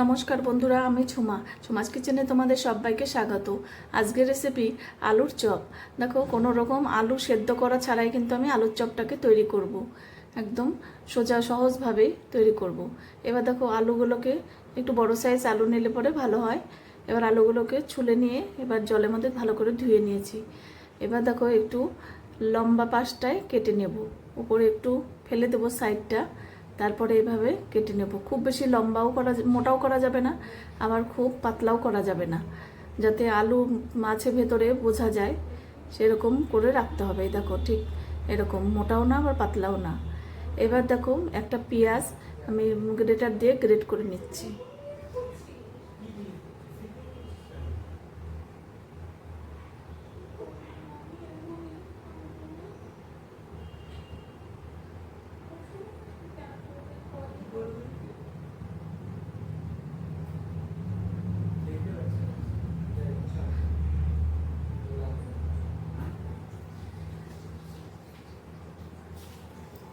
নমস্কার বন্ধুরা, আমি ছুমা। ঝুমাস কিচেনে তোমাদের সবাইকে স্বাগত। আজকের রেসিপি আলুর চপ। দেখো, কোনো রকম আলু সেদ্ধ করা ছাড়াই কিন্তু আমি আলুর চপটাকে তৈরি করব। একদম সোজা সহজভাবে তৈরি করব। এবার দেখো, আলুগুলোকে একটু বড় সাইজ আলু নিলে পরে ভালো হয়। এবার আলুগুলোকে ছুলে নিয়ে এবার জলের মধ্যে ভালো করে ধুয়ে নিয়েছি। এবার দেখো, একটু লম্বা পাশটায় কেটে নেব। উপরে একটু ফেলে দেবো সাইডটা তারপরে এইভাবে কেটে নেব। খুব বেশি লম্বাও করা মোটাও করা যাবে না, আবার খুব পাতলাও করা যাবে না। যাতে আলু মাছে ভেতরে বোঝা যায়, সেরকম করে রাখতে হবে। দেখো, ঠিক এরকম, মোটাও না আবার পাতলাও না। এবার দেখো, একটা পেঁয়াজ আমি গ্রেটার দিয়ে গ্রেট করে নিচ্ছি।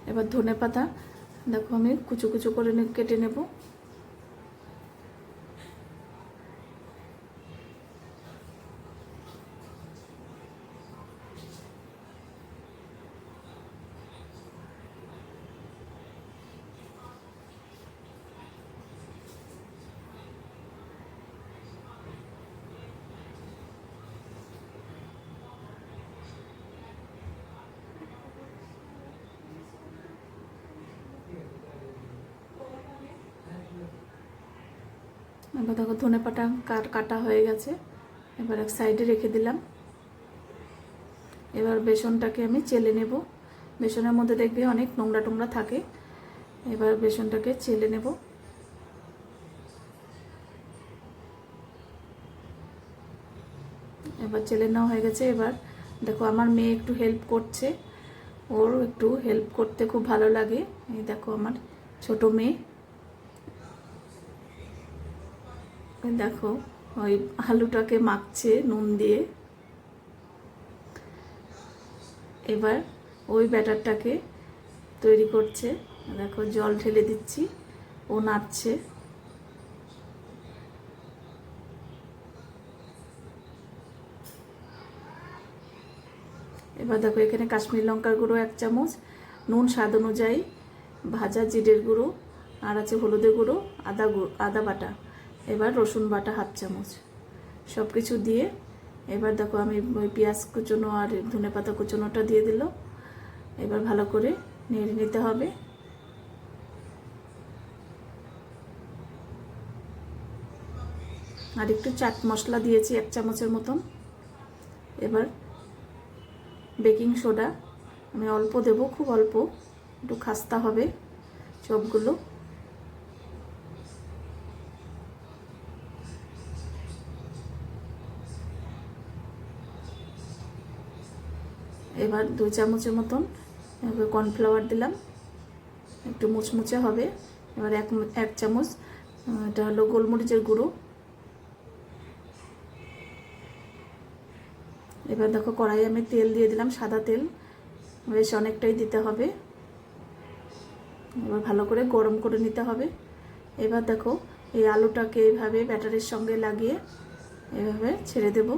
এবার ধনে পাতা দেখো আমি কুচু কুচু করে কেটে নেব। এবার দেখো ধনে পাতা কাট কাটা হয়ে গেছে। এবার এক সাইডে রেখে দিলাম। এবার বেসনটাকে আমি চেলে নেব। বেসনের মধ্যে দেখবে অনেক নোংরা টোংরা থাকে। এবার বেসনটাকে চেলে নেব। এবার চেলে নেওয়া হয়ে গেছে। এবার দেখো আমার মেয়ে একটু হেল্প করছে। ওর একটু হেল্প করতে খুব ভালো লাগে। এই দেখো আমার ছোট মেয়ে। দেখো, ওই আলুটাকে মাখছে নুন দিয়ে। এবার ওই ব্যাটারটাকে তৈরি করছে। দেখো, জল ঢেলে দিচ্ছি, ও নাড়ছে। এবার দেখো, এখানে কাশ্মীর লঙ্কার গুঁড়ো এক চামচ, নুন স্বাদ অনুযায়ী ভাজা জিরের গুঁড়ো, আর আছে হলুদের গুঁড়ো, আদা গুঁড়ো আদা বাটা। এবার রসুন বাটা হাফ চামচ। সব কিছু দিয়ে এবার দেখো আমি ওই পেঁয়াজ কুচনো আর ধনে পাতা কুচনোটা দিয়ে দিল। এবার ভালো করে নেড়ে নিতে হবে। আর একটু চাট মশলা দিয়েছি এক চামচের মতন। এবার বেকিং সোডা আমি অল্প দেব, খুব অল্প। একটু খাস্তা হবে চপগুলো এবার দুই চামচের মতন এবার কর্নফ্লাওয়ার দিলাম। একটু মুচমুচে হবে। এবার এক এক চামচ এটা হলো গোলমরিচের গুঁড়ো। এবার দেখো কড়াই আমি তেল দিয়ে দিলাম, সাদা তেল। বেশ অনেকটাই দিতে হবে। এবার ভালো করে গরম করে নিতে হবে। এবার দেখো এই আলুটাকে এইভাবে ব্যাটারের সঙ্গে লাগিয়ে এভাবে ছেড়ে দেবো।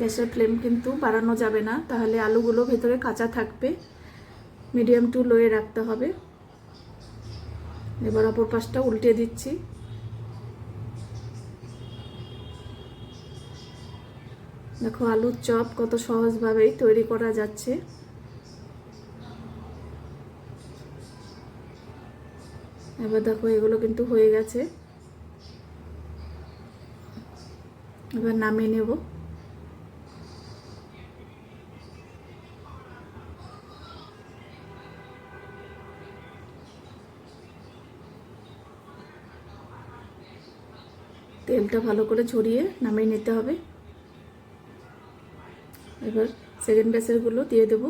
গ্যাসের ফ্লেম কিন্তু বাড়ানো যাবে না। তাহলে আলুগুলো ভেতরে কাঁচা থাকবে। মিডিয়াম টু লোয়ে রাখতে হবে। এবার অপর পাশটা উল্টে দিচ্ছি। দেখো আলুর চপ কত সহজভাবেই তৈরি করা যাচ্ছে। এবার দেখো এগুলো কিন্তু হয়ে গেছে। এবার নামিয়ে নেব। তেলটা ভালো করে ছড়িয়ে নামিয়ে নিতে হবে। এবার সেকেন্ড ব্যাচেরগুলো দিয়ে দেবো।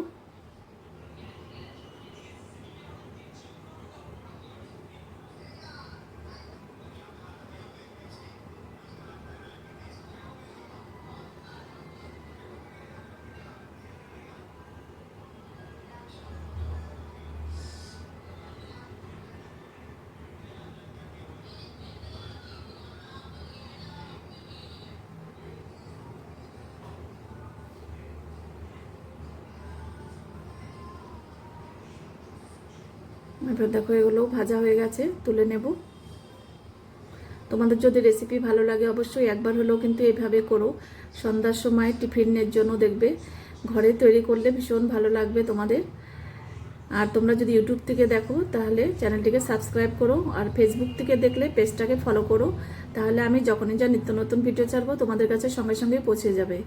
এবার দেখো এগুলো ভাজা হয়ে গেছে, তুলে নেব। তোমাদের যদি রেসিপি ভালো লাগে অবশ্যই একবার হলেও কিন্তু এইভাবে করো। সন্ধ্যার সময় টিফিনের জন্য দেখবে, ঘরে তৈরি করলে ভীষণ ভালো লাগবে তোমাদের। আর তোমরা যদি ইউটিউব থেকে দেখো, তাহলে চ্যানেলটিকে সাবস্ক্রাইব করো, আর ফেসবুক থেকে দেখলে পেজটাকে ফলো করো। তাহলে আমি যখনই যা নিত্য নতুন ভিডিও ছাড়বো, তোমাদের কাছে সঙ্গে সঙ্গে পৌঁছে যাবে।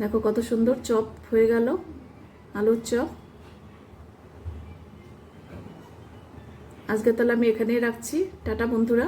দেখো কত সুন্দর চপ হয়ে গেল, আলুর চপ। আজকে তাহলে আমি এখানেই রাখছি। টাটা বন্ধুরা।